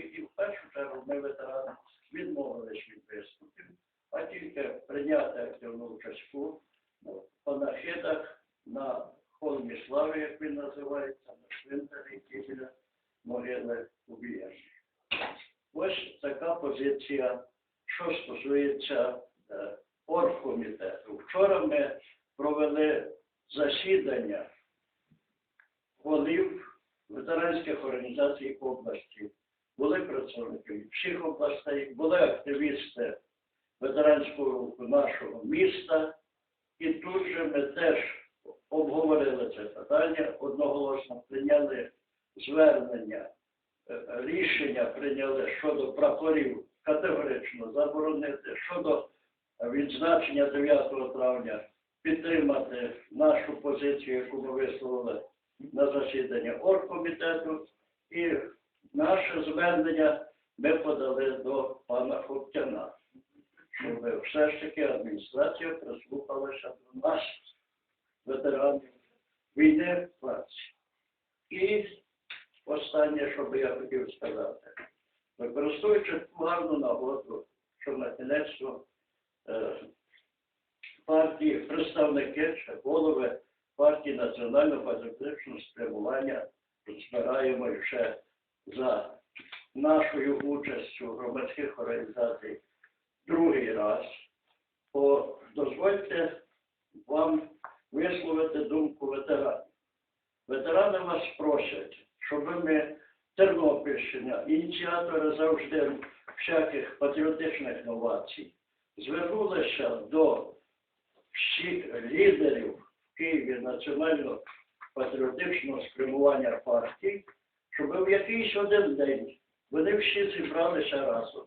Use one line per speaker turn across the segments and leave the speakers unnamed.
І, в першу чергу ми ветерани відмовились від виступів, а тільки прийняти активну участь у панахидах на холмі слави, як він називається, на цвинтарі, які біля могили убіжних. Ось така позиція, що стосується е, оргкомітету. Вчора ми провели засідання голів ветеранських організацій області. Були представники всіх областей, були активісти ветеранського руху нашого міста. І тут же ми теж обговорили це питання, одноголосно прийняли звернення, е, рішення прийняли щодо прапорів категорично заборонити, щодо відзначення 9 травня підтримати нашу позицію, яку ми висловили на засідання оргкомітету. І наше звернення ми подали до пана Хоптяна, щоб все ж таки адміністрація прислухалася до нас, ветеранів війни в праці. І останнє, що би я хотів сказати, використовуючи ту гарну нагоду, що на кінець е, партії, представники чи голови партії національного патріотичного спрямування збираємо ще за нашою участю громадських організацій другий раз. То дозвольте вам висловити думку ветеранів. Ветерани вас просять, щоб ми Тернопільщина, ініціатори завжди всяких патріотичних новацій, звернулися до всіх лідерів в Києві національного патріотичного спрямування партії, щоб в якийсь один день вони всі зібралися разом.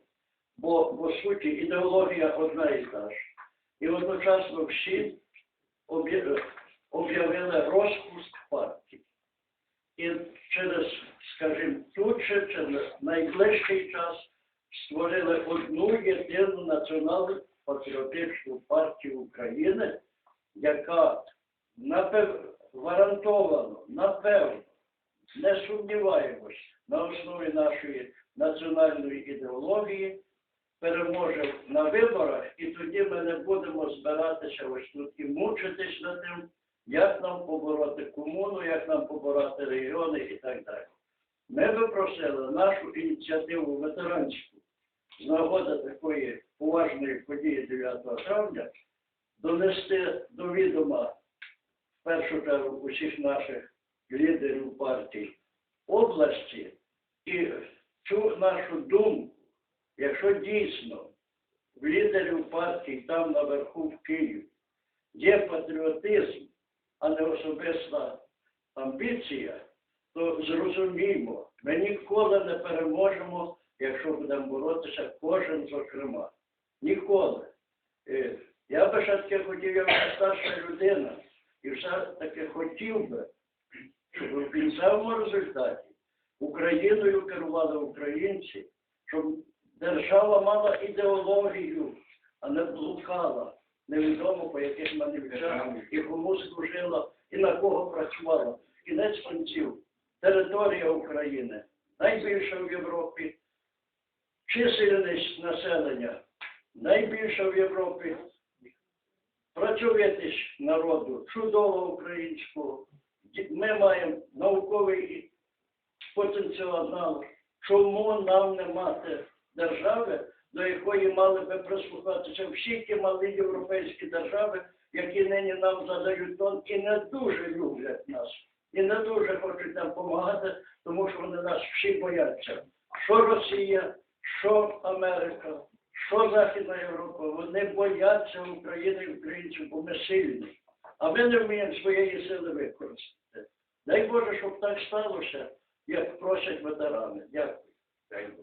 Бо, по суті, ідеологія одна і та ж. І одночасно всі об'явили розпуск партії. І через, скажімо, тут же, через найближчий час створили одну єдину національну патріотичну партію України, яка напев... гарантовано, напевно, не сумніваємось, на основі нашої національної ідеології переможе на виборах, і тоді ми не будемо збиратися ось тут і мучитись над тим, як нам побороти комуну, як нам побороти регіони і так далі. Ми би просили нашу ініціативу ветеранську з нагоди такої поважної події 9 травня донести до відома в першу чергу усіх наших лідерів партій області і цю нашу думку, якщо дійсно в лідерів партій там наверху в Києві є патріотизм, а не особиста амбіція, то зрозуміємо, ми ніколи не переможемо, якщо будемо боротися кожен зокрема. Ніколи. Е, Я би ще таки хотів, я старша людина, і все таки хотів би, щоб у кінцевому результаті Україною керували українці, щоб держава мала ідеологію, а не блукала. Невідомо по яких манівцях і кому служила, і на кого працювала. Кінець кінців. Територія України найбільша в Європі, чисельність населення найбільша в Європі, працьовитість народу чудово українського. Ми маємо науковий потенціал. Чому нам не мати держави, до якої мали би прислухатися всі ті малі європейські держави, які нині нам задають тон і не дуже люблять нас, і не дуже хочуть нам допомагати, тому що вони нас всі бояться. Що Росія, що Америка, що Західна Європа, вони бояться України і українців, бо ми сильні. А ми не вміємо своєї сили використати. Дай Боже, щоб так сталося, як просять ветерани. Дякую.